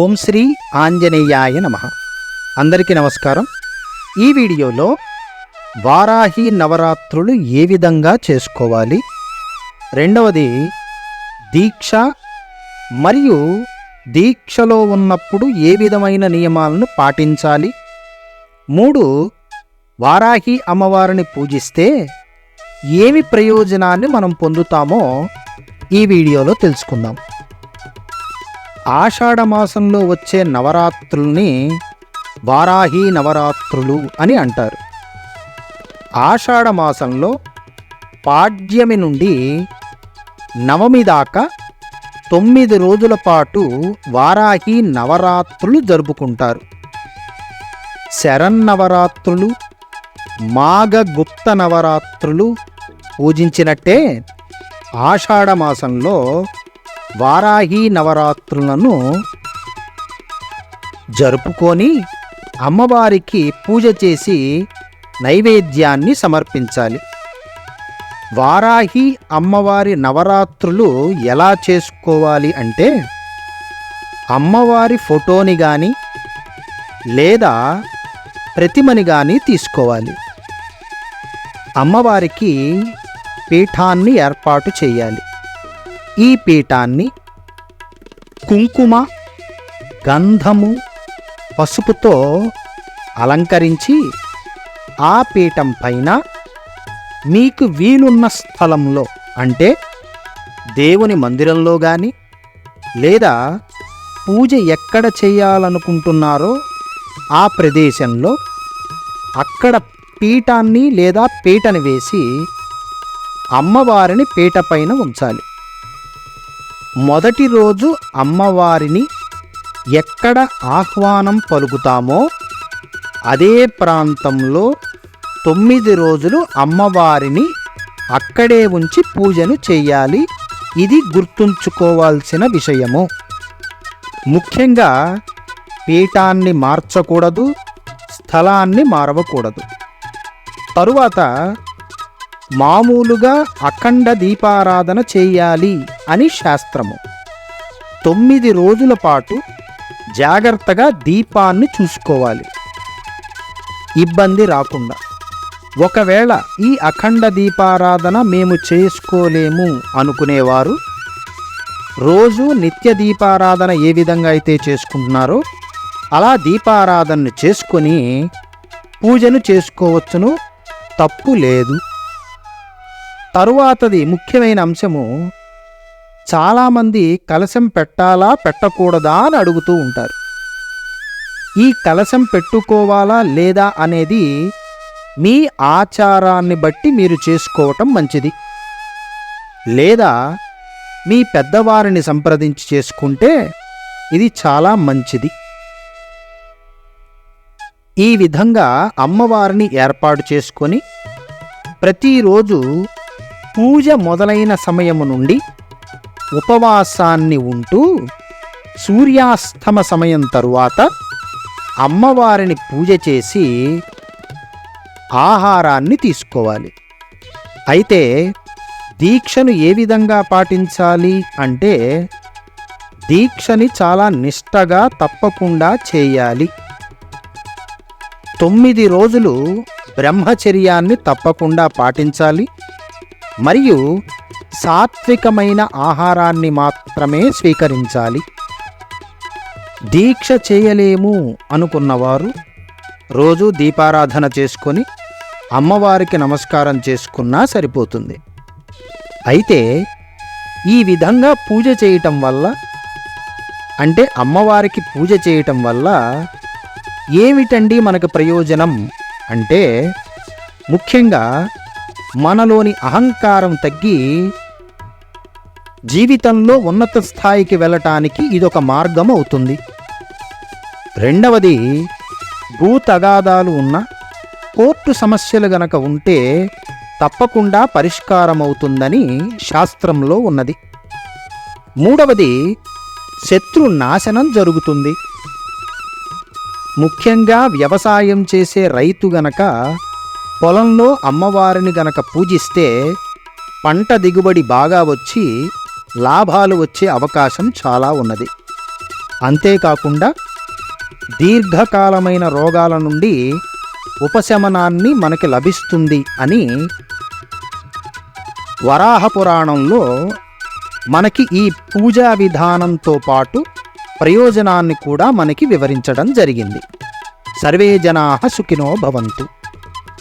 ఓం శ్రీ ఆంజనేయాయ నమ. అందరికీ నమస్కారం. ఈ వీడియోలో వారాహి నవరాత్రులు ఏ విధంగా చేసుకోవాలి? రెండవది దీక్ష మరియు దీక్షలో ఉన్నప్పుడు ఏ విధమైన నియమాలను పాటించాలి? మూడు వారాహి అమ్మవారిని పూజిస్తే ఏమి ప్రయోజనాన్ని మనం పొందుతామో ఈ వీడియోలో తెలుసుకుందాం. ఆషాఢ మాసంలో వచ్చే నవరాత్రుల్ని వారాహి నవరాత్రులు అని అంటారు. ఆషాఢ మాసంలో పాడ్యమి నుండి నవమి దాకా తొమ్మిది రోజుల పాటు వారాహి నవరాత్రులు జరుపుకుంటారు. శరన్నవరాత్రులు మాఘగుప్త నవరాత్రులు పూజించినట్టే ఆషాఢ మాసంలో వారాహి నవరాత్రులను జరుపుకొని అమ్మవారికి పూజ చేసి నైవేద్యాన్ని సమర్పించాలి. వారాహి అమ్మవారి నవరాత్రులు ఎలా చేసుకోవాలి అంటే అమ్మవారి ఫోటోని కానీ లేదా ప్రతిమని కానీ తీసుకోవాలి. అమ్మవారికి పీఠాన్ని ఏర్పాటు చేయాలి. ఈ పీఠాన్ని కుంకుమ గంధము పసుపుతో అలంకరించి ఆ పీఠం పైన మీకు వీలున్న స్థలంలో అంటే దేవుని మందిరంలో కానీ లేదా పూజ ఎక్కడ చేయాలనుకుంటున్నారో ఆ ప్రదేశంలో అక్కడ పీఠాన్ని లేదా పీటని వేసి అమ్మవారిని పీట పైన ఉంచాలి. మొదటి రోజు అమ్మవారిని ఎక్కడ ఆహ్వానం పలుకుతామో అదే ప్రాంతంలో తొమ్మిది రోజులు అమ్మవారిని అక్కడే ఉంచి పూజను చేయాలి. ఇది గుర్తుంచుకోవాల్సిన విషయము. ముఖ్యంగా పీఠాన్ని మార్చకూడదు స్థలాన్ని మారవకూడదు. తరువాత మామూలుగా అఖండ దీపారాధన చేయాలి అని శాస్త్రము. తొమ్మిది రోజుల పాటు జాగ్రత్తగా దీపాన్ని చూసుకోవాలి. ఇబ్బంది రాకుండా. ఒకవేళ ఈ అఖండ దీపారాధన మేము చేసుకోలేము అనుకునేవారు రోజు నిత్య దీపారాధన ఏ విధంగా అయితే చేసుకుంటున్నారో అలా దీపారాధనను చేసుకొని పూజను చేసుకోవచ్చును తప్పు లేదు. తరువాతది ముఖ్యమైన అంశము చాలామంది కలశం పెట్టాలా పెట్టకూడదా అని అడుగుతూ ఉంటారు. ఈ కలశం పెట్టుకోవాలా లేదా అనేది మీ ఆచారాన్ని బట్టి మీరు చేసుకోవటం మంచిది. లేదా మీ పెద్దవారిని సంప్రదించి చేసుకుంటే ఇది చాలా మంచిది. ఈ విధంగా అమ్మవారిని ఏర్పాటు చేసుకొని ప్రతిరోజు పూజ మొదలైన సమయము నుండి ఉపవాసాన్ని ఉంటూ సూర్యాస్తమ సమయం తరువాత అమ్మవారిని పూజ చేసి ఆహారాన్ని తీసుకోవాలి. అయితే దీక్షను ఏ విధంగా పాటించాలి అంటే దీక్షని చాలా నిష్టగా తప్పకుండా చేయాలి. తొమ్మిది రోజులు బ్రహ్మచర్యాన్ని తప్పకుండా పాటించాలి. మరియు సాత్వికమైన ఆహారాన్ని మాత్రమే స్వీకరించాలి. దీక్ష చేయలేము అనుకున్నవారు రోజు దీపారాధన చేసుకొని అమ్మవారికి నమస్కారం చేసుకున్నా సరిపోతుంది. అయితే ఈ విధంగా పూజ చేయటం వల్ల అంటే అమ్మవారికి పూజ చేయటం వల్ల ఏమిటండి మనకు ప్రయోజనం? అంటే ముఖ్యంగా మనలోని అహంకారం తగ్గి జీవితంలో ఉన్నత స్థాయికి వెళ్ళటానికి ఇదొక మార్గం అవుతుంది. రెండవది భూ తగాదాలు ఉన్న కోర్టు సమస్యలు గనక ఉంటే తప్పకుండా పరిష్కారం అవుతుందని శాస్త్రంలో ఉన్నది. మూడవది శత్రు నాశనం జరుగుతుంది. ముఖ్యంగా వ్యవసాయం చేసే రైతు గనక పొలంలో అమ్మవారిని గనక పూజిస్తే పంట దిగుబడి బాగా వచ్చి లాభాలు వచ్చే అవకాశం చాలా ఉన్నది. అంతేకాకుండా దీర్ఘకాలమైన రోగాల నుండి ఉపశమనాన్ని మనకి లభిస్తుంది అని వరాహ పురాణంలో మనకి ఈ పూజా విధానంతో పాటు ప్రయోజనాన్ని కూడా మనకి వివరించడం జరిగింది. సర్వే జనా సుఖినో భవంతు.